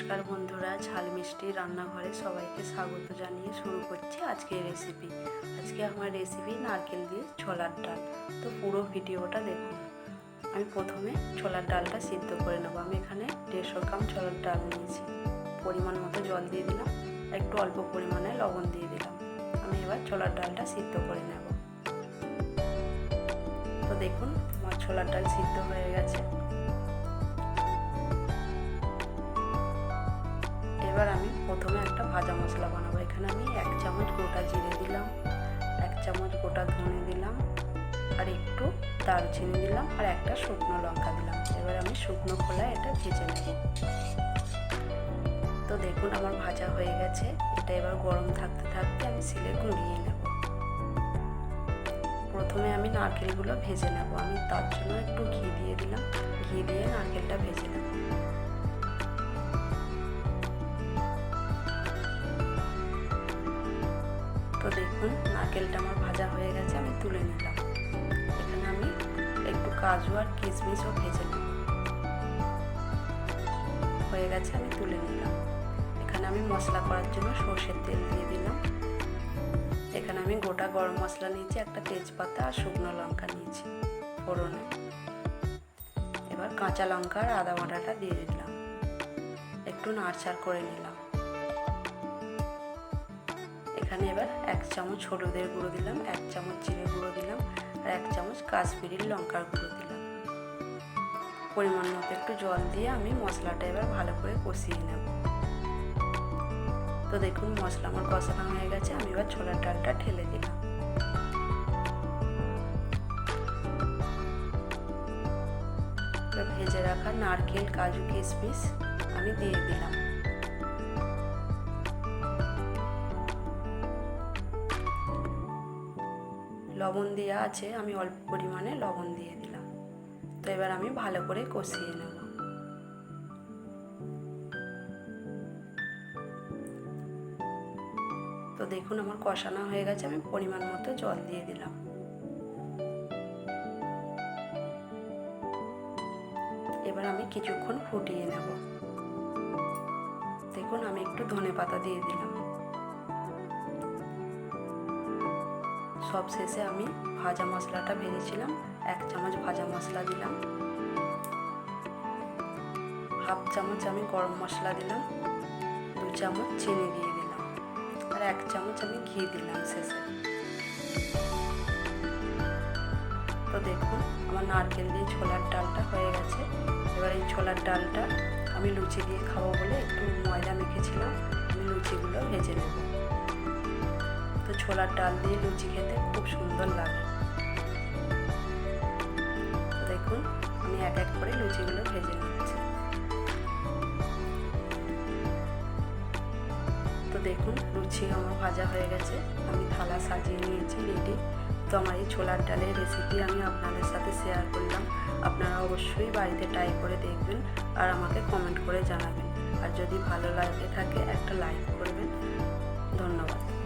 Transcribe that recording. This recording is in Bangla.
নমস্কার বন্ধুরা, ঝাল মিষ্টি রান্নাঘরে সবাইকে স্বাগত জানিয়ে শুরু করছি আজকের রেসিপি আজকে আমার রেসিপি নারকেল দিয়ে ছোলার ডাল। তো পুরো ভিডিওটা দেখুন। আমি প্রথমে ছোলার ডালটা সিদ্ধ করে নেব। আমি এখানে দেড়শো গ্রাম ছোলার ডাল নিয়েছি। পরিমাণ মতো জল দিয়ে দিলাম। একটু অল্প পরিমাণে লবণ দিয়ে দিলাম। আমি এবার ছোলার ডালটা সিদ্ধ করে নেব। তো দেখুন, আমার ছোলার ডাল সিদ্ধ হয়ে গেছে। ভাজা মশলা বানাবো। এখানে আমি এক চামচ গোটা জিরে দিলাম, এক চামচ গোটা ধনে দিলাম, আর একটু দারচিনি দিলাম, আর একটা শুকনো লঙ্কা দিলাম। এবার আমি শুকনো খোলায় এটা ভেজে নেব। তো দেখুন আমার ভাজা হয়ে গেছে। এটা এবার গরম থাকতে থাকতে আমি সিলে গুঁড়িয়ে নেব। প্রথমে আমি নারকেলগুলো ভেজে নেব। আমি তার জন্য একটু ঘি দিয়ে দিলাম। ঘি দিয়ে নারকেলটা ভেজে নেব। দেখুন নারকেলটা আমার ভাজা হয়ে গেছে, আমি তুলে নিলাম। এখানে আমি একটু কাজু আর কিশমিশও ভেজে নেব। হয়ে গেছে, আমি তুলে নিলাম। এখানে আমি মশলা করার জন্য সর্ষের তেল দিয়ে দিলাম। এখানে আমি গোটা গরম মশলা নিয়েছি, একটা তেজপাতা আর শুকনো লঙ্কা নিয়েছি ফোড়নে। এবার কাঁচা লঙ্কা আর আদা বাটাটা দিয়ে দিলাম। একটু নাড়চাড় করে নিলাম। এখানে এবার এক চামচ হলুদের গুঁড়ো দিলাম, এক চামচ জিরে গুঁড়ো দিলাম, আর এক চামচ কাশ্মীরি লঙ্কার গুঁড়ো দিলাম। পরিমাণ মতো একটু জল দিয়ে আমি মশলাটা এবার ভালো করে কষিয়ে নেব। তো দেখুন, মশলা আমার কষানো হয়ে গেছে, আমি এবার ছোলার ডালটা ঢেলে দিলাম। ভেজে রাখা নারকেল, কাজু, কিশমিশ আমি দিয়ে দিলাম। লবণ দেওয়া আছে, আমি অল্প পরিমাণে লবণ দিয়ে দিলাম। তো এবার আমি ভালো করে কষিয়ে নেব। তো দেখুন আমার কষানো হয়ে গেছে, আমি পরিমাণ মতো জল দিয়ে দিলাম। এবার আমি কিছুক্ষণ ফুটিয়ে নেব। দেখুন আমি একটু ধনে পাতা দিয়ে দিলাম। সব শেষে আমি ভাজা মশলাটা ভেজেছিলাম, এক চামচ ভাজা মশলা দিলাম। হাফ চামচ আমি গরম মশলা দিলাম, দু চামচ চিনি দিয়ে দিলাম, আর এক চামচ আমি ঘি দিলাম শেষে। তো দেখুন, আমার নারকেল দিয়ে ছোলার ডালটা হয়ে গেছে। এবার এই ছোলার ডালটা আমি লুচি দিয়ে খাব বলে একটু ময়দা মেখেছিলাম, আমি লুচিগুলো ভেজে নেব। ছোলার ডাল দিয়ে লুচি খেতে খুব সুন্দর লাগে। দেখুন, আমি এক এক করে লুচিগুলো ভেজে নিচ্ছি। তো দেখুন, লুচি আমার ভাজা হয়ে গেছে। আমি থালা সাজিয়ে নিয়েছি রেডি তো আমার এই ছোলার ডালের রেসিপি আমি আপনাদের সাথে শেয়ার করলাম। আপনারা অবশ্যই বাড়িতে ট্রাই করে দেখবেন আর আমাকে কমেন্ট করে জানাবেন। আর যদি ভালো লাগে থাকে, একটা লাইক করবেন। ধন্যবাদ।